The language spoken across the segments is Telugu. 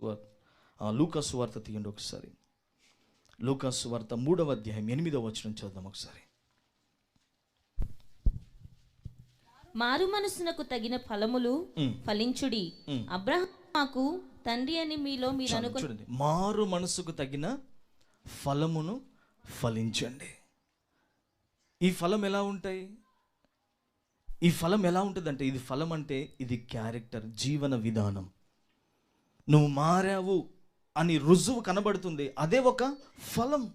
సువార్త. లూకాసు వార్త తీయండి ఒకసారి. లూకాసు వార్త మూడవ అధ్యాయం ఎనిమిదవ వచనం చూద్దాం ఒకసారి. మారు మనసునకు తగిన ఫలములు. ఫలించుడి. ఉమ్. అబ్రహాకు తండ్రి అని మీలో మీరు చూడండి. మారు మనసుకు తగిన ఫలమును ఫలించండి. ఈ ఫలం ఎలా ఉంటాయి? ఈ ఫలం ఎలా ఉంటుందంటే ఇది ఫలం అంటే ఇది క్యారెక్టర్ జీవన విధానం. నువ్వు మారావు అని రుజువు కనబడుతుంది. అదే ఒక ఫలం.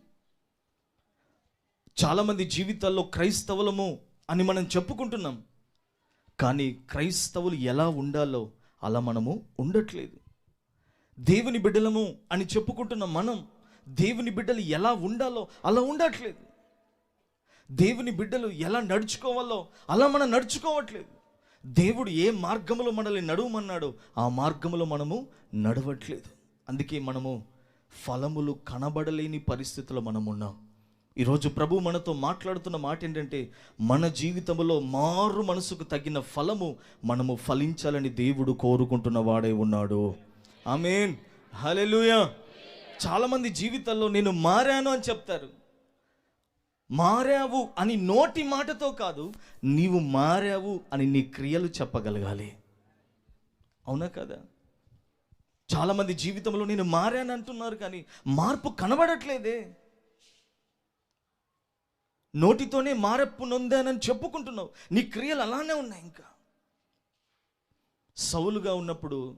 చాలామంది జీవితాల్లో క్రైస్తవులము అని మనం చెప్పుకుంటున్నాం. కానీ క్రైస్తవులు ఎలా ఉండాలో అలా మనము ఉండట్లేదు. దేవుని బిడ్డలము అని చెప్పుకుంటున్న మనం దేవుని బిడ్డలు ఎలా ఉండాలో అలా ఉండట్లేదు. దేవుని బిడ్డలు ఎలా నడుచుకోవాలో అలా మనం నడుచుకోవట్లేదు. దేవుడు ఏ మార్గములో మనల్ని నడువమన్నాడో ఆ మార్గములో మనము నడవట్లేదు. అందుకే మనము ఫలములు కనబడలేని పరిస్థితిలో మనం ఉన్నాం. ఈరోజు ప్రభు మనతో మాట్లాడుతున్న మాట ఏంటంటే మన జీవితంలో మారు మనసుకు తగిన ఫలము మనము ఫలించాలని దేవుడు కోరుకుంటున్న వాడే ఉన్నాడు. ఆమెన్. హలెలుయా చాలామంది జీవితాల్లో నేను మారాను అని చెప్తారు. మారావు అని నోటి మాటతో కాదు నీవు మారావు అని నీ క్రియలు చెప్పగలగాలి. అవునా కదా? చాలామంది జీవితంలో నేను మారాను అంటున్నారు కానీ మార్పు కనబడట్లేదే. నోటితోనే మారప్పు నొందానని చెప్పుకుంటున్నావు. నీ క్రియలు అలానే ఉన్నాయి ఇంకా. సౌలుగా ఉన్నప్పుడు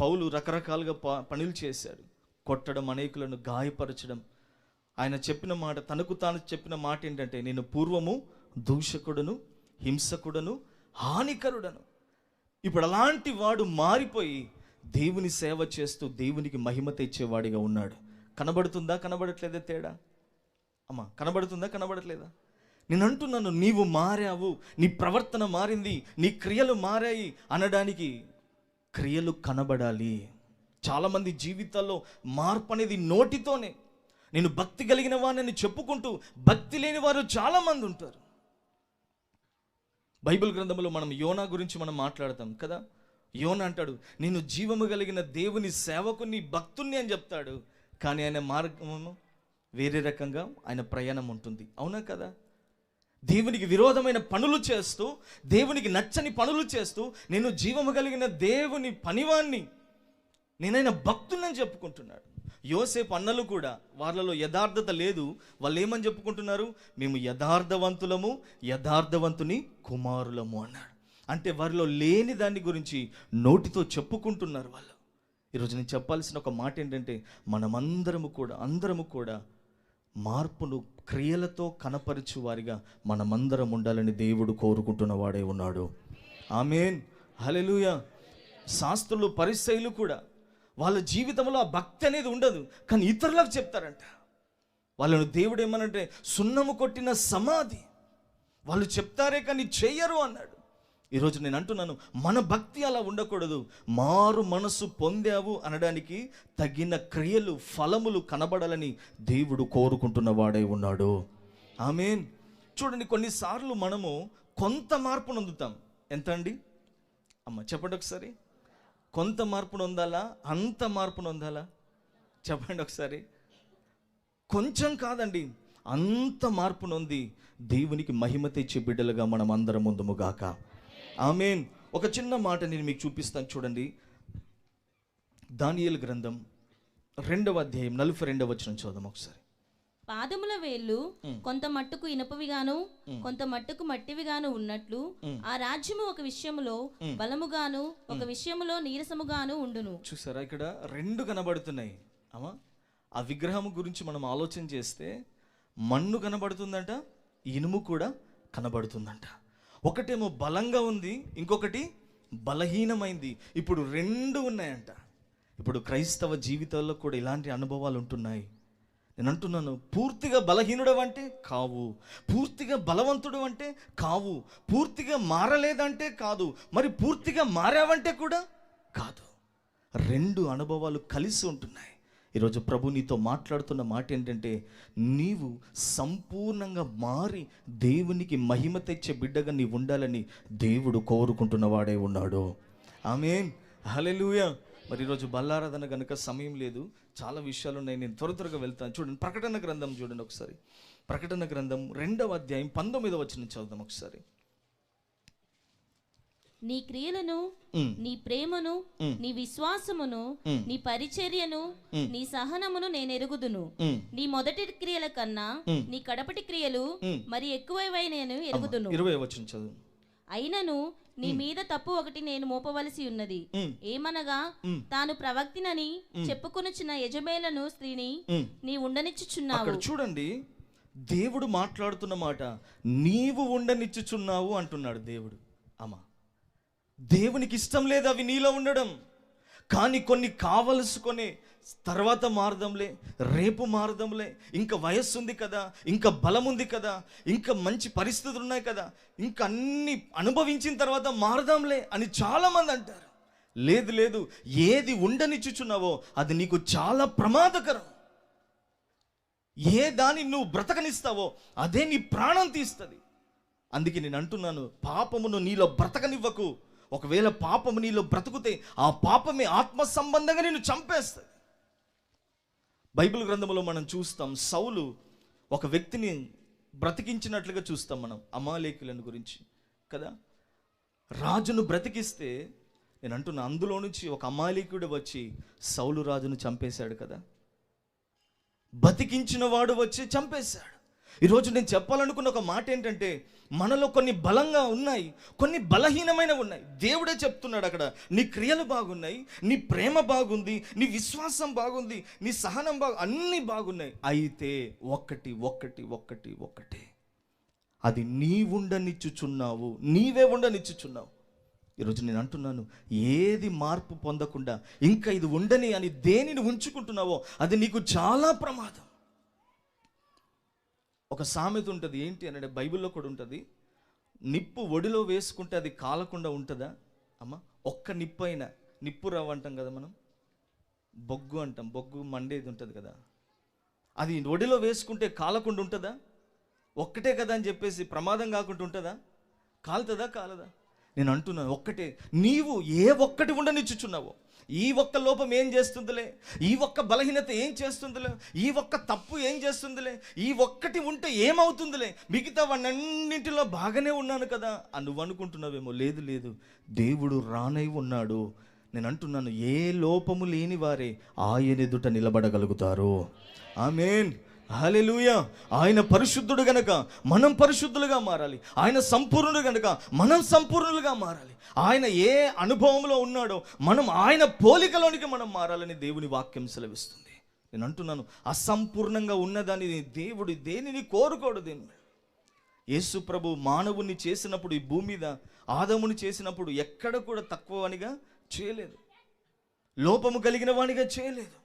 పౌలు రకరకాలుగా ప- పనులు చేశాడు. కొట్టడం అనేకులను గాయపరచడం ఆయన చెప్పిన మాట తనకు తాను చెప్పిన మాట ఏంటంటే నేను పూర్వము దూషకుడను హింసకుడను హానికరుడను. ఇప్పుడు అలాంటి వాడు మారిపోయి దేవుని సేవ చేస్తూ దేవునికి మహిమ తెచ్చేవాడిగా ఉన్నాడు. కనబడుతుందా కనబడట్లేదా తేడా? అమ్మా కనబడుతుందా కనబడట్లేదా? నేను అంటున్నాను నీవు మారావు నీ ప్రవర్తన మారింది నీ క్రియలు మారాయి అనడానికి క్రియలు కనబడాలి. చాలామంది జీవితాల్లో మార్పు అనేది నోటితోనే నేను భక్తి కలిగిన వాడిని చెప్పుకుంటూ భక్తి లేని వారు చాలామంది ఉంటారు. బైబిల్ గ్రంథంలో మనం యోనా గురించి మనం మాట్లాడతాం కదా? యోన అంటాడు నేను జీవము కలిగిన దేవుని సేవకుని భక్తుణ్ణి అని చెప్తాడు. కానీ ఆయన మార్గము వేరే రకంగా ఆయన ప్రయాణం ఉంటుంది. అవునా కదా? దేవునికి విరోధమైన పనులు చేస్తూ దేవునికి నచ్చని పనులు చేస్తూ నేను జీవము కలిగిన దేవుని పనివాణ్ణి నేనైనా భక్తులని చెప్పుకుంటున్నాడు. యోసేపు అన్నలు కూడా వాళ్ళలో యథార్థత లేదు. వాళ్ళు ఏమని చెప్పుకుంటున్నారు? మేము యథార్థవంతులము యథార్థవంతుని కుమారులము అన్నాడు. అంటే వారిలో లేని దాని గురించి నోటితో చెప్పుకుంటున్నారు వాళ్ళు. ఈరోజు నేను చెప్పాల్సిన ఒక మాట ఏంటంటే మనమందరము కూడా అందరము కూడా మార్పును క్రియలతో కనపరచు వారిగా మనమందరం ఉండాలని దేవుడు కోరుకుంటున్న వాడే ఉన్నాడు. ఆమెన్. హలెలుయ శాస్త్రులు పరిశైలు కూడా వాళ్ళ జీవితంలో ఆ భక్తి అనేది ఉండదు. కానీ ఇతరులకు చెప్తారంట. వాళ్ళను దేవుడు ఏమనంటే సున్నము కొట్టిన సమాధి. వాళ్ళు చెప్తారే కానీ చేయరు అన్నాడు. ఈరోజు నేను అంటున్నాను మన భక్తి అలా ఉండకూడదు. మారు మనసు పొందావు అనడానికి తగిన క్రియలు ఫలములు కనబడాలని దేవుడు కోరుకుంటున్న వాడే ఉన్నాడు. ఆమెన్. చూడండి కొన్నిసార్లు మనము కొంత మార్పు నొందుతాం ఎంత అండి? అమ్మ చెప్పండి ఒకసారి. కొంత మార్పును ఉందాలా అంత మార్పును ఉందాలా చెప్పండి ఒకసారి. కొంచెం కాదండి. అంత మార్పు నొంది దేవునికి మహిమ తెచ్చే బిడ్డలుగా మనం అందరం ముందుముగాక ఆమెన్. ఒక చిన్న మాట నేను మీకు చూపిస్తాను చూడండి. దానియల్ గ్రంథం రెండవ అధ్యాయం నలభై రెండవ వచ్చిన చూద్దాం ఒకసారి. పాదముల వేళ్ళు కొంత మట్టుకు ఇనపవిగాను కొంత మట్టుకు మట్టివిగాను ఉన్నట్లు ఆ రాజ్యము ఒక విషయములో బలముగాను ఒక విషయములో నీరసముగాను ఉండును. చూసారా? ఇక్కడ రెండు కనబడుతున్నాయి. అమ్మా ఆ విగ్రహం గురించి మనం ఆలోచన చేస్తే మన్ను కనబడుతుందంట ఇనుము కూడా కనబడుతుందంట. ఒకటేమో బలంగా ఉంది ఇంకొకటి బలహీనమైంది. ఇప్పుడు రెండు ఉన్నాయంట. ఇప్పుడు క్రైస్తవ జీవితాల్లో కూడా ఇలాంటి అనుభవాలు ఉంటున్నాయి. నేను అంటున్నాను పూర్తిగా బలహీనుడు అంటే కావు. పూర్తిగా బలవంతుడు అంటే కావు. పూర్తిగా మారలేదంటే కాదు. మరి పూర్తిగా మారావంటే కూడా కాదు. రెండు అనుభవాలు కలిసి ఉంటున్నాయి. ఈరోజు ప్రభు నీతో మాట్లాడుతున్న మాట ఏంటంటే నీవు సంపూర్ణంగా మారి దేవునికి మహిమ తెచ్చే బిడ్డగా నీవు ఉండాలని దేవుడు కోరుకుంటున్న వాడే ఉన్నాడు. ఆమెన్. హలెలుయా మరి ఈరోజు బల్లారాధన గనుక సమయం లేదు చాలా విషయాలు ఉన్నాయి నేను త్వర త్వరగా వెళ్తాను చూడండి ప్రకటన గ్రంథం చూడండి ఒకసారి ప్రకటన గ్రంథం రెండవ అధ్యాయం పంతొమ్మిదవ వచ్చిన చదువుదాం ఒకసారి నీ క్రియలను నీ ప్రేమను. నీ విశ్వాసమును. నీ పరిచర్యను. నీ సహనమును నేను ఎరుగుదును. నీ మొదటి క్రియల కన్నా. నీ కడపటి క్రియలు. మరి ఎక్కువై నేను ఎరుగుదును ఇరవై వచ్చిన చదువు అయినను నీ మీద తప్పు ఒకటి నేను మోపవలసి ఉన్నది. ఏమనగా. తాను ప్రవక్తినని చెప్పుకొనుచున్న యజమేలను స్త్రీని. నీ ఉండనిచ్చుచున్నావు. చూడండి దేవుడు మాట్లాడుతున్న మాట నీవు ఉండనిచ్చుచున్నావు అంటున్నాడు దేవుడు. అమ్మా దేవునికి ఇష్టం లేదు అవి నీలో ఉండడం. కానీ కొన్ని కావలసుకొని తర్వాత మారదంలే రేపు మారదంలే. ఇంకా వయస్సు ఉంది కదా ఇంకా బలం ఉంది కదా ఇంకా మంచి పరిస్థితులు ఉన్నాయి కదా ఇంకా అన్ని అనుభవించిన తర్వాత మారదాంలే అని చాలామంది అంటారు. లేదు లేదు ఏది ఉండనిచ్చుచున్నావో అది నీకు చాలా ప్రమాదకరం. ఏ దాన్ని నువ్వు బ్రతకనిస్తావో అదే నీ ప్రాణం తీస్తుంది. అందుకే నేను అంటున్నాను పాపమును నీలో బ్రతకనివ్వకు. ఒకవేళ పాపం నీలో బ్రతుకుతే ఆ పాపమే ఆత్మ సంబంధంగా నేను చంపేస్తుంది. బైబిల్ గ్రంథంలో మనం చూస్తాం సౌలు ఒక వ్యక్తిని బ్రతికించినట్లుగా చూస్తాం మనం అమాలేకులను గురించి కదా? రాజును బ్రతికిస్తే నేను అంటున్నా అందులో నుంచి ఒక అమాలేకుడు వచ్చి సౌలు రాజును చంపేశాడు కదా? బతికించిన వాడు వచ్చి చంపేశాడు. ఈరోజు నేను చెప్పాలనుకున్న ఒక మాట ఏంటంటే మనలో కొన్ని బలంగా ఉన్నాయి కొన్ని బలహీనమైన ఉన్నాయి. దేవుడే చెప్తున్నాడు అక్కడ నీ క్రియలు బాగున్నాయి నీ ప్రేమ బాగుంది నీ విశ్వాసం బాగుంది నీ సహనం బాగు అన్నీ బాగున్నాయి. అయితే ఒక్కటి ఒక్కటి ఒక్కటి ఒక్కటే. అది నీ ఉండనిచ్చుచున్నావు నీవే ఉండనిచ్చుచున్నావు. ఈరోజు నేను అంటున్నాను ఏది మార్పు పొందకుండా ఇంకా ఇది ఉండని అని దేనిని ఉంచుకుంటున్నావో అది నీకు చాలా ప్రమాదం. ఒక సామెత ఉంటుంది ఏంటి అంటే బైబిల్లో కూడా ఉంటుంది నిప్పు ఒడిలో వేసుకుంటే అది కాలకుండా ఉంటుందా? అమ్మ ఒక్క నిప్పు అయినా నిప్పు రవ్వ అంటాం కదా మనం? బొగ్గు అంటాం బొగ్గు మండేది ఉంటుంది కదా. అది ఒడిలో వేసుకుంటే కాలకుండా ఉంటుందా? ఒక్కటే కదా అని చెప్పేసి ప్రమాదం కాకుండా ఉంటుందా? కాలుతుందా కాలదా? నేను అంటున్నాను ఒక్కటే నీవు ఏ ఒక్కటి ఉండనిచ్చుచున్నావో ఈ ఒక్క లోపం ఏం చేస్తుందిలే? ఈ ఒక్క బలహీనత ఏం చేస్తుందిలే? ఈ ఒక్క తప్పు ఏం చేస్తుందిలే? ఈ ఒక్కటి ఉంటే ఏమవుతుందిలే? మిగతా వాడినన్నింటిలో బాగానే ఉన్నాను కదా అని నువ్వు అనుకుంటున్నావేమో లేదు లేదు దేవుడు రానై ఉన్నాడు. నేను అంటున్నాను ఏ లోపము లేని వారే ఆయన ఎదుట నిలబడగలుగుతారు. ఆమెన్. హల్లెలూయా. ఆయన పరిశుద్ధుడు గనక మనం పరిశుద్ధులుగా మారాలి. ఆయన సంపూర్ణుడు గనక మనం సంపూర్ణులుగా మారాలి. ఆయన ఏ అనుభవంలో ఉన్నాడో మనం ఆయన పోలికలోనికి మనం మారాలని దేవుని వాక్యం సెలవిస్తుంది. నేను అంటున్నాను అసంపూర్ణంగా ఉన్నదాన్ని దేవుడు దేనిని కోరుకోడు దేని యేసు ప్రభు మానవుని చేసినప్పుడు ఈ భూమి మీద ఆదముని చేసినప్పుడు ఎక్కడ కూడా తక్కువ అనిగా చేయలేదు. లోపము కలిగిన వానిగా చేయలేదు.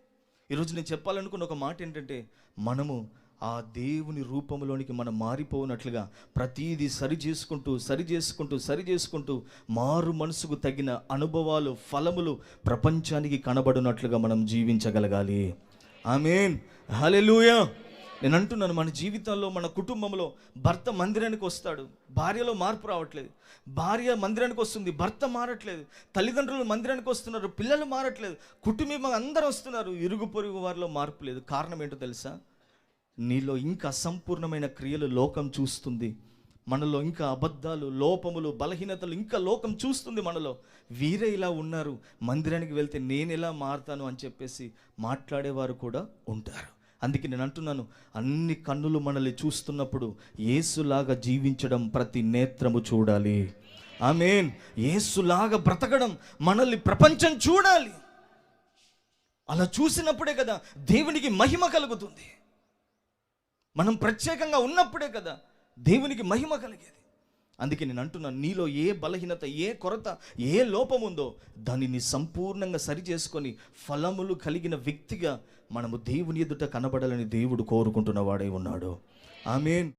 ఈరోజు నేను చెప్పాలనుకున్న ఒక మాట ఏంటంటే మనము ఆ దేవుని రూపంలోనికి మనం మారిపోనట్లుగా ప్రతీది సరి చేసుకుంటూ సరి చేసుకుంటూ సరి చేసుకుంటూ మారు మనసుకు తగిన అనుభవాలు ఫలములు ప్రపంచానికి కనబడినట్లుగా మనం జీవించగలగాలి. ఐ మీన్ హలెలుయా నేను అంటున్నాను మన జీవితంలో మన కుటుంబంలో భర్త మందిరానికి వస్తాడు భార్యలో మార్పు రావట్లేదు. భార్య మందిరానికి వస్తుంది భర్త మారట్లేదు. తల్లిదండ్రులు మందిరానికి వస్తున్నారు పిల్లలు మారట్లేదు. కుటుంబం అందరూ వస్తున్నారు ఇరుగు పొరుగు వారిలో మార్పు లేదు. కారణం ఏంటో తెలుసా? నీలో ఇంకా అసంపూర్ణమైన క్రియలు లోకం చూస్తుంది. మనలో ఇంకా అబద్ధాలు లోపములు బలహీనతలు ఇంకా లోకం చూస్తుంది మనలో. వీరే ఇలా ఉన్నారు మందిరానికి వెళ్తే నేను ఎలా మారుతాను అని చెప్పేసి మాట్లాడేవారు కూడా ఉంటారు. అందుకే నేను అంటున్నాను అన్ని కన్నులు మనల్ని చూస్తున్నప్పుడు ఏసులాగా జీవించడం ప్రతి నేత్రము చూడాలి. ఆమెన్. ఏసులాగా బ్రతకడం మనల్ని ప్రపంచం చూడాలి. అలా చూసినప్పుడే కదా దేవునికి మహిమ కలుగుతుంది. మనం ప్రత్యేకంగా ఉన్నప్పుడే కదా దేవునికి మహిమ కలిగేది. అందుకే నేను అంటున్నాను నీలో ఏ బలహీనత ఏ కొరత ఏ లోపం ఉందో దానిని సంపూర్ణంగా సరి చేసుకొని ఫలములు కలిగిన వ్యక్తిగా మనము దేవుని ఎదుట కనబడాలని దేవుడు కోరుకుంటున్న వాడై ఉన్నాడు. ఆమెన్.